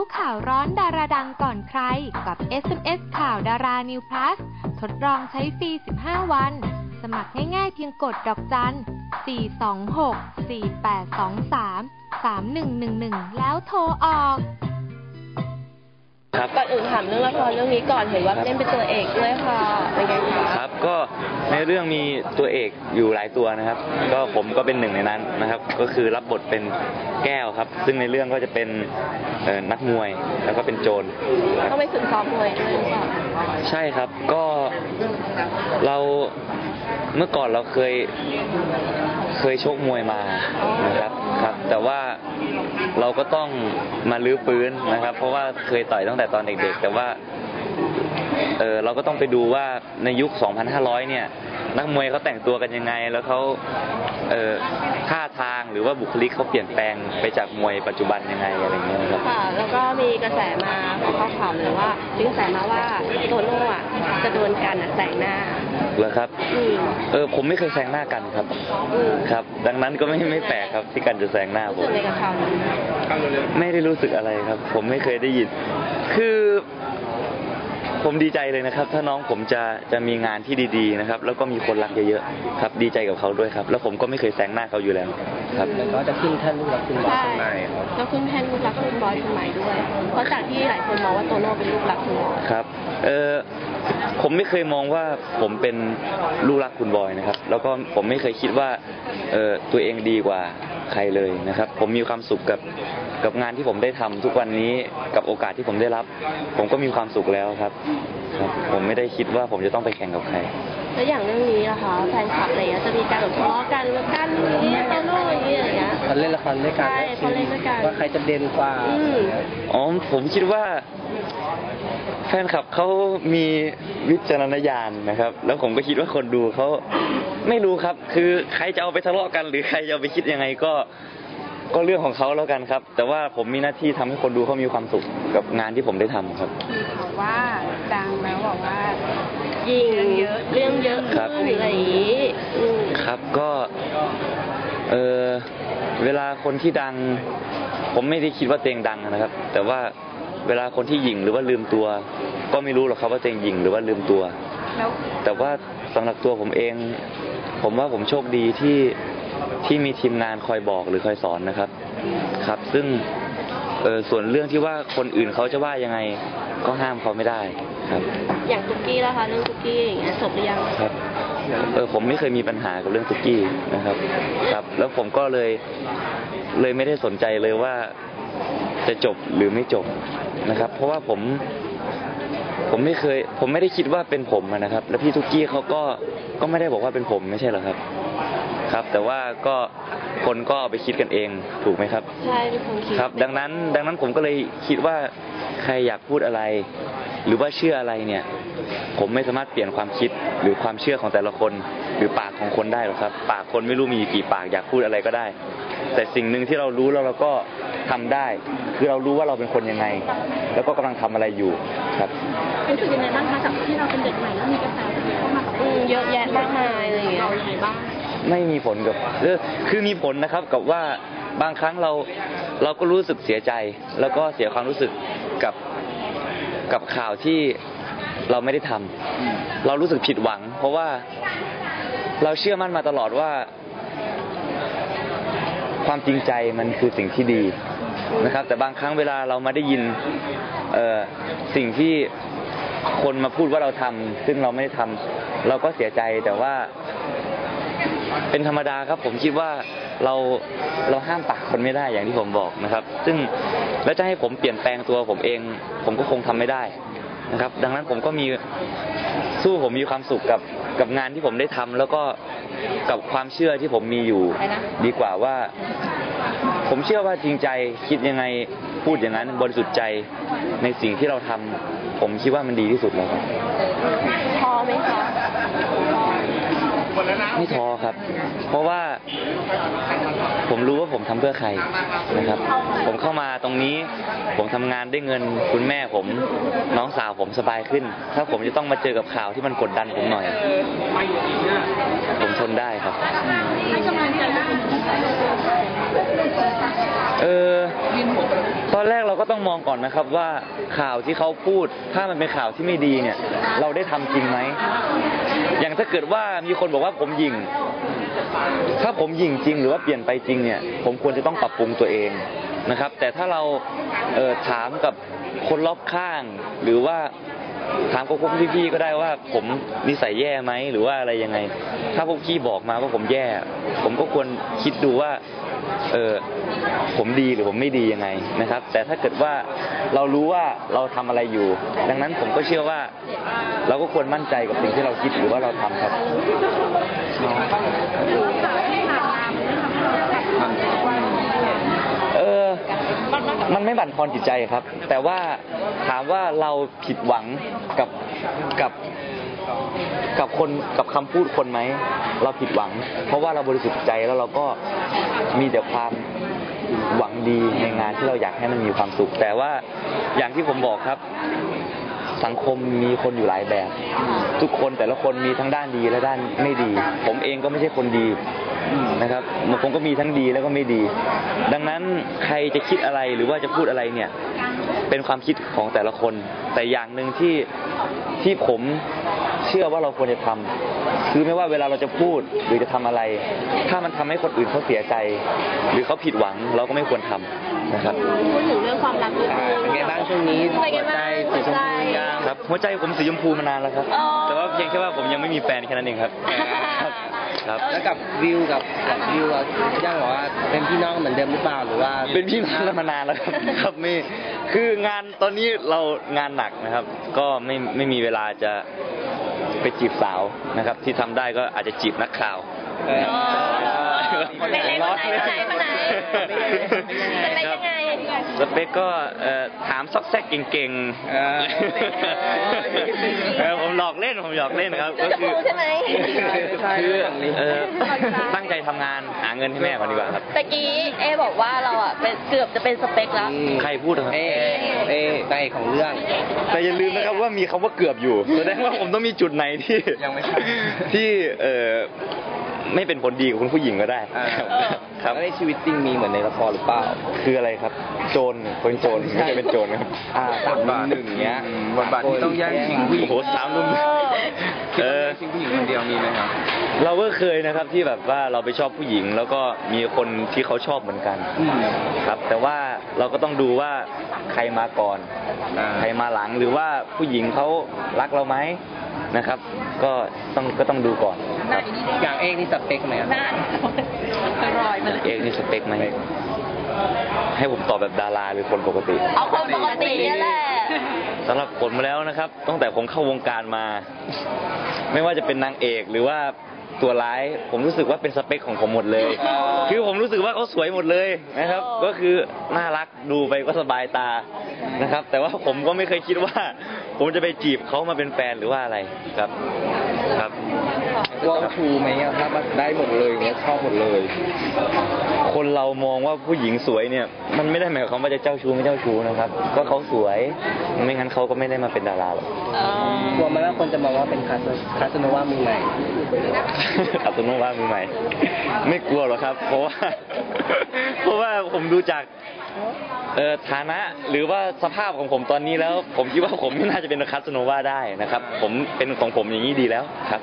รู้ข่าวร้อนดาราดังก่อนใคร กับ SMS ข่าวดารา New Plus ทดลองใช้ฟรี 15 วัน สมัครง่ายๆเพียงกดดอกจัน 426 4823 3111 แล้วโทรออกามเรื่องละครเรื่องนี้ก่อนเห็นว่าเล่นเป็นตัวเอกด้วยค่ะเป็นไงคะครับ ก็ในเรื่องมีตัวเอกอยู่หลายตัวนะครับ ก็ผมก็เป็นหนึ่งในนั้นนะครับ ก็คือรับบทเป็นแก้วครับ ซึ่งในเรื่องก็จะเป็นเอ่อนักมวยแล้วก็เป็นโจรครับต้องไปฝึกซ้อมมวยด้วยหรือเปล่าใช่ครับก็เราเมื่อก่อนเราเคย เคยชกมวยมานะครับครับ แต่ว่าเราก็ต้องมาลื้อฟื้นนะครับ เพราะว่าเคยต่อยตั้งแต่ตอนเด็กๆ แต่ว่า เออเราก็ต้องไปดูว่าในยุค 2,500 เนี่ย นักมวยเขาแต่งตัวกันยังไง แล้วเขาเออท่าทางหรือว่าบุคลิกเขาเปลี่ยนแปลงไปจากมวยปัจจุบันยังไงอะไรอย่างเงี้ยครับ ค่ะ แล้วก็มีกระแสมาของข้อข่าวเลยว่ามีกระแสมาว่าโตโน่อะจะโดนกันอะแสงหน้าเหรอครับ อืมเออผมไม่เคยแซงหน้ากันครับ อืมครับ ดังนั้นก็ไม่ไม่แปลกครับที่กันจะแซงหน้าผรู้สึมกในกับข่าวนี้ ไม่ได้รู้สึกอะไรครับ ผมไม่เคยได้ยิน คือ ผมดีใจเลยนะครับ ถ้าน้องผมจะจะมีงานที่ดีๆนะครับ แล้วก็มีคนรักเยอะๆครับดีใจกับเขาด้วยครับ แล้วผมก็ไม่เคยแซงหน้าเขาอยู่แล้วครับแล้วก็จะขึ้นแท่นลูกรักคุณบอสใช่คนใหม่ครับก็ขึ้นแท่นลูกรักคุณบอยคนใหม่ด้วยเพราะจากที่หลายคนมองว่าโตโน่เป็นลูกรักคุณบอยครับ เออ ผมไม่เคยมองว่าผมเป็นลูกรักคุณบอยนะครับ แล้วก็ผมไม่เคยคิดว่าเออตัวเองดีกว่าใครเลยนะครับ ผมมีความสุขกับกับงานที่ผมได้ทำทุกวันนี้กับโอกาสที่ผมได้รับ ผมก็มีความสุขแล้วครับครับ ผมไม่ได้คิดว่าผมจะต้องไปแข่งกับใครแล้วอย่างเรื่องนี้นะคะแฟนคลับอะไรเงี้ยจะมีการแบบทะเลาะกันแล้วกันนี้ เงี้ยเขาเล่นละครด้วยกันใช่เขาเล่นด้วยกัน ว่าใครจะเด่นกว่าอืม อ๋อผมคิดว่า แฟนคลับเขามีวิจารณญาณนะครับ แล้วผมก็คิดว่าคนดูเขาไม่รู้ครับ คือใครจะเอาไปทะเลาะกัน หรือใครจะเอาไปคิดยังไงก็ก็เรื่องของเขาแล้วกันครับ แต่ว่าผมมีหน้าที่ทำให้คนดูเขามีความสุขกับงานที่ผมได้ทำครับบอกว่าดังแล้วบอกว่ายิงเยอะเรื่องเยอะครับขึ้นอะไรอย่างนี้อืมครับก็ เออ เวลาคนที่ดัง ผมไม่ได้คิดว่าตัวเองดังนะครับ แต่ว่าเวลาคนที่หยิ่งหรือว่าลืมตัว ก็ไม่รู้หรอกครับว่าตัวเองหยิ่งหรือว่าลืมตัว แล้วแต่ว่าสำหรับตัวผมเอง ผมว่าผมโชคดีที่ที่มีทีมงานคอยบอกหรือคอยสอนนะครับ ครับ ซึ่งเออส่วนเรื่องที่ว่าคนอื่นเขาจะว่ายังไงก็ห้ามเขาไม่ได้ครับ อย่างตุกกี้แล้วคะเรื่องตุกกี้อย่างเงี้ยจบหรือยัง ครับ เออผมไม่เคยมีปัญหากับเรื่องตุกกี้นะครับ ครับ แล้วผมก็เลยเลยไม่ได้สนใจเลยว่าจะจบหรือไม่จบนะครับ เพราะว่าผมผมไม่เคย ผมไม่ได้คิดว่าเป็นผมอะนะครับ แล้วพี่ตุกกี้เขาก็ก็ไม่ได้บอกว่าเป็นผมไม่ใช่เหรอครับ ครับ แต่ว่าก็คนก็เอาไปคิดกันเองถูกไหมครับ ใช่เป็นคนคิดครับ ดังนั้น ดังนั้นผมก็เลยคิดว่าใครอยากพูดอะไร หรือว่าเชื่ออะไรเนี่ย ผมไม่สามารถเปลี่ยนความคิดหรือความเชื่อของแต่ละคน หรือปากของคนได้หรอกครับ ปากคนไม่รู้มีกี่ปากอยากพูดอะไรก็ได้ แต่สิ่งหนึ่งที่เรารู้แล้วเราก็ทำได้ คือเรารู้ว่าเราเป็นคนยังไง แล้วก็กำลังทำอะไรอยู่ครับรู้สึกยังไงบ้างคะจากที่เราเป็นเด็กใหม่แล้วมีกระแสเข้ามากับอืมเยอะแยะมากมายอะไรอย่างเงี้ยเรายังไงบ้างไม่มีผลกับเออคือมีผลนะครับกับว่าบางครั้งเราเราก็รู้สึกเสียใจ แล้วก็เสียความรู้สึกกับ กับข่าวที่เราไม่ได้ทำเรารู้สึกผิดหวัง เพราะว่าเราเชื่อมั่นมาตลอดว่า ความจริงใจมันคือสิ่งที่ดีนะครับ แต่บางครั้งเวลาเรามาได้ยินเอ่อสิ่งที่คนมาพูดว่าเราทำซึ่งเราไม่ได้ทำเราก็เสียใจแต่ว่า เป็นธรรมดาครับผมคิดว่าเราเราห้ามปากคนไม่ได้อย่างที่ผมบอกนะครับ ซึ่งแล้วจะให้ผมเปลี่ยนแปลงตัวผมเอง ผมก็คงทำไม่ได้นะครับ ดังนั้นผมก็มีสู้ผมมีความสุขกับกับงานที่ผมได้ทำแล้วก็กับความเชื่อที่ผมมีอยู่ ดีกว่าว่า ผมเชื่อว่าจริงใจคิดยังไงพูดอย่างนั้นบริสุทธิ์ใจในสิ่งที่เราทำผมคิดว่ามันดีที่สุดแล้วครับพอไหมคะ ไม่ท้อครับ เพราะว่าผมรู้ว่าผมทำเพื่อใครนะครับ ผมเข้ามาตรงนี้ ผมทำงานได้เงินคุณแม่ผมน้องสาวผมสบายขึ้น ถ้าผมจะต้องมาเจอกับข่าวที่มันกดดันผมหน่อย ผมทนได้ครับให้กำลังใจเราเป็นยังไงเออต อนแรกเราก็ต้องมองก่อนนะครับว่าข่าวที่เขาพูด ถ้ามันเป็นข่าวที่ไม่ดีเนี่ย เราได้ทำจริงไหม อย่างถ้าเกิดว่ามีคนบอกว่าผมยิง ถ้าผมยิงจริงหรือว่าเปลี่ยนไปจริงเนี่ย ผมควรจะต้องปรับปรุงตัวเองนะครับ แต่ถ้าเราเถามกับคนรอบข้าง หรือว่าถามกับพวกพี่ๆก็ได้ว่าผมนิสัยแย่ไหมหรือว่าอะไรยังไง ถ้าพวกพี่บอกมาว่าผมแย่ ผมก็ควรคิดดูว่า เออ ผมดีหรือผมไม่ดียังไงนะครับ แต่ถ้าเกิดว่าเรารู้ว่าเราทำอะไรอยู่ ดังนั้นผมก็เชื่อว่า เราก็ควรมั่นใจกับสิ่งที่เราคิดหรือว่าเราทำครับเออมันไม่บั่นทอนจิตใจครับ แต่ว่าถามว่าเราผิดหวังกับกับกับคนกับคำพูดคนไหม เราผิดหวัง เพราะว่าเราบริสุทธิ์ใจแล้วเราก็มีแต่ความ หวังดีในงานที่เราอยากให้มันมีความสุข แต่ว่าอย่างที่ผมบอกครับ สังคมมีคนอยู่หลายแบบ ทุกคนแต่ละคนมีทั้งด้านดีและด้านไม่ดี ผมเองก็ไม่ใช่คนดีนะครับผมก็มีทั้งดีแล้วก็ไม่ดี ดังนั้นใครจะคิดอะไรหรือว่าจะพูดอะไรเนี่ย เป็นความคิดของแต่ละคน แต่อย่างหนึ่งที่ที่ผม เชื่อว่าเราควรจะทำคือไม่ว่าเวลาเราจะพูดหรือจะทำอะไร ถ้ามันทำให้คนอื่นเขาเสียใจ หรือเขาผิดหวังเราก็ไม่ควรทำนะครับพูดถึงเรื่องความรักนิดนึงเป็นไงบ้างช่วงนี้เป็นไงบ้างหัวใจสีชมพูยังครับหัวใจผมสีชมพูมานานแล้วครับอ๋อแต่ว่าเพียงแค่ว่าผมยังไม่มีแฟนแค่นั้นเองครับครับครับแล้วกับวิวกับกับวิวอะยังบอกว่าเป็นพี่น้องเหมือนเดิมหรือเปล่าหรือว่า เป็นพี่น้องกันมานานแล้วครับครับไม่คืองานตอนนี้เรางานหนักนะครับ ก็ไม่ไม่มีเวลาจะ ไปจีบสาวนะครับ ที่ทำได้ก็อาจจะจีบนักข่าวเออเป็นไงคนไหนคนไหนคนไหนจะเป็นยังไง สเปคก็เอ่อถามซอกแซกเก่งเออๆเออผมหลอกเล่นผมหยอกเล่นครับ ก็คือใช่ไหมคือเออตั้งใจทำงานหาเงินให้แม่ก่อนดีกว่าครับ ตะกี้เอบอกว่าเราอะเป็นเกือบจะเป็นสเปคแล้ว ใครพูดนะครับ เอ๊ะเอ๊ะนางเอกของเรื่อง แต่อย่าลืมนะครับว่ามีคำว่าเกือบอยู่แสดงว่าผมต้องมีจุดไหนที่ยังไม่ใช่ที่เออ ไม่เป็นผลดีกับคุณผู้หญิงก็ได้อ่า ครับ แล้วในชีวิตจริงมีเหมือนในละครหรือเปล่า คืออะไรครับ โจรเป็นโจรไม่ใช่เป็นโจรครับอ่าสามรุ่มหนึ่งเนี้ยบทบาทที่ต้องแย่งชิงผู้หญิโอ้งโหสามรุ่มเออชิงผู้หญิงคนเดียวมีไหมครับ เราก็เคยนะครับที่แบบว่าเราไปชอบผู้หญิง แล้วก็มีคนที่เขาชอบเหมือนกันอืม ครับ แต่ว่าเราก็ต้องดูว่าใครมาก่อน อ่า ใครมาหลังหรือว่าผู้หญิงเขารักเราไหม นะครับ ก็ต้องก็ต้องดูก่อนครับอย่างเอกนี่สเปคไหมอะรอยมาเลยเอกนี่สเปคไหมให้ผมตอบแบบดาราหรือคนปกติ เอาคนปกตินี่แหละสำหรับผมแล้วนะครับ ตั้งแต่ผมเข้าวงการมา ไม่ว่าจะเป็นนางเอกหรือว่าตัวร้ายผมรู้สึกว่าเป็นสเปคของผมหมดเลย คือผมรู้สึกว่าเขาสวยหมดเลยนะครับ ก็คือน่ารักดูไปก็สบายตานะครับ แต่ว่าผมก็ไม่เคยคิดว่า ผมจะไปจีบเขามาเป็นแฟนหรือว่าอะไรครับ ครับกลัวชูไหมอะถ้ามันได้หมดเลยอย่างเงี้ยชอบหมดเลย คนเรามองว่าผู้หญิงสวยเนี่ย มันไม่ได้หมายความว่าจะเจ้าชู้ไม่เจ้าชู้นะครับ ก็เขาสวยไม่งั้นเขาก็ไม่ได้มาเป็นดาราหรอกกลัวไหมว่าคนจะมองว่าเป็นคาสคาสโนวามือใหม่อัตโนว่ามือใหม่ ไม่กลัวหรอกครับ เพราะว่า เพราะว่าผมดูจากเอ่อฐานะหรือว่าสภาพของผมตอนนี้แล้ว ผมคิดว่าผมไม่น่าจะเป็นคัสโนวาได้นะครับ ผมเป็นของผมอย่างนี้ดีแล้วครับ